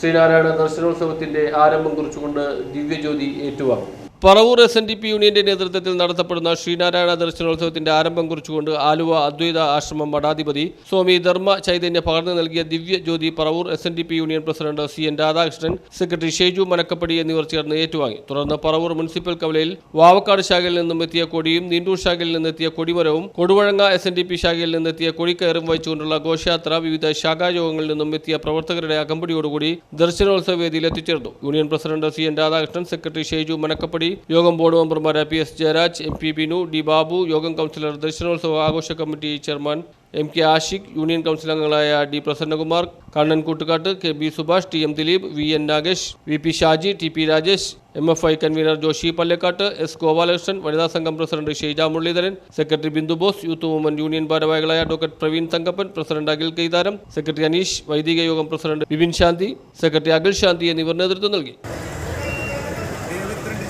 Sreenarayana ദർശനോത്സവത്തിന്റെ ആരംഭം കുറിച്ചുകൊണ്ട് ദിവ്യജ്യോതി ഏറ്റുവാങ്ങും. Paravur S N D P യൂണിയന്റെ നേതൃത്വത്തിൽ നടത്തപ്പെടുന്ന ശ്രീനാരായണ ദർശനോത്സവത്തിന്റെ ആരംഭം കുറിച്ചുകൊണ്ട് ആലുവ അദ്വൈത ആശ്രമം മഠാധിപതി സ്വാമി ധർമ്മ ചൈതന്യ പകർന്നു നൽകിയ Divyajyothi Paravur S N D P union president C N Radhakrishnan secretary Sheju Manakkappady എന്നിവർ ചേർന്ന് ഏറ്റുവാങ്ങി. തുടർന്ന് പറവൂർ മുനിസിപ്പൽ കവലയിൽ വാവക്കാട് ശാഖയിൽ നിന്നും എത്തിയ കൊടിയും നീണ്ടൂർ ശാഖയിൽ നിന്നെത്തിയ കൊടിമരവും Koduvazhanga S N D P ശാഖയിൽ നിന്നെത്തിയ കൊടിക്കയറും വഹിച്ചുകൊണ്ടുള്ള ഘോഷയാത്ര വിവിധ ശാഖായോഗങ്ങളിൽ നിന്നും എത്തിയ പ്രവർത്തകരുടെ അകമ്പടിയോടുകൂടി ദർശനോത്സവ വേദിയിൽ എത്തിച്ചേർന്നു. Union president C N Radhakrishnan secretary Sheju Manakkappady യോഗം ബോർഡ് മെമ്പർമാരായ P. S. Jayaraj M. P. Binu D. Babu യോഗം കൗൺസിലർ ദർശനോത്സവ ആഘോഷ committee chairman M. K. Ashiq union council അംഗങ്ങളായ D. Prasannakumar Kannan Koottukattu K. B. Subhash T. M. Dileep V. N. Nagesh V. P. Shaji T. P. Rajesh M. F. I. Convener Joshy Pallekkattu S. Gopalakrishnan വനിതാ സംഘം president Sheija Muraleedharan secretary Bindu Bose youth movement union ഭാരവാഹികളായ advocate Praveen Thankappan president Akhil Kaitharam secretary Aneesh വൈദിക യോഗം president Bipin Santhi secretary Akhil Santhi എന്നിവർ നേതൃത്വം നൽകി.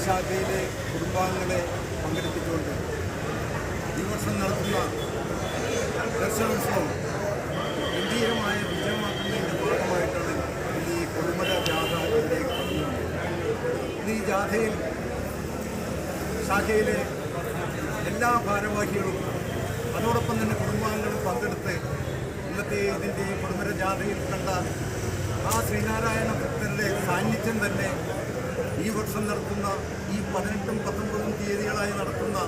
ശാഖയിലെ കുടുംബാംഗങ്ങളെ പങ്കെടുപ്പിച്ചുകൊണ്ട് ഈ വർഷം നടത്തുന്ന ദർശനോത്സവം ഗംഭീരമായ വിജയമാക്കുന്നതിന്റെ ഭാഗമായിട്ടാണ് ഈ കുടുംബ ജാഥ ഇതിലേക്ക് ഇന്ന് ഈ ജാഥയിൽ ശാഖയിലെ എല്ലാ ഭാരവാഹികളും അതോടൊപ്പം തന്നെ കുടുംബാംഗങ്ങളും പങ്കെടുത്ത് ഇന്നത്തെ ഇതിന്റെ ഈ കുടുംബര ജാഥയിൽ കണ്ട ആ ശ്രീനാരായണ ഭക്തരുടെ സാന്നിധ്യം തന്നെ ഈ വർഷം നടത്തുന്ന ഈ പതിനെട്ടും പത്തൊമ്പതും തീയതികളായി നടത്തുന്ന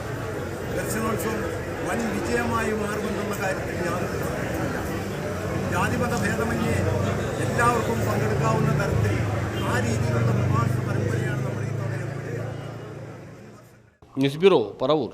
ദർശനോത്സവം വൻ വിജയമായി മാറുമെന്നുള്ള കാര്യത്തിൽ ഞാൻ. ജാതിമത ഭേദമന്യേ എല്ലാവർക്കും പങ്കെടുക്കാവുന്ന തരത്തിൽ ആ രീതിയിലുള്ള പ്രഭാഷണ പരമ്പരയാണ് നമ്മൾ ഈ തവണ ന്യൂസ് ബ്യൂറോ പറവൂർ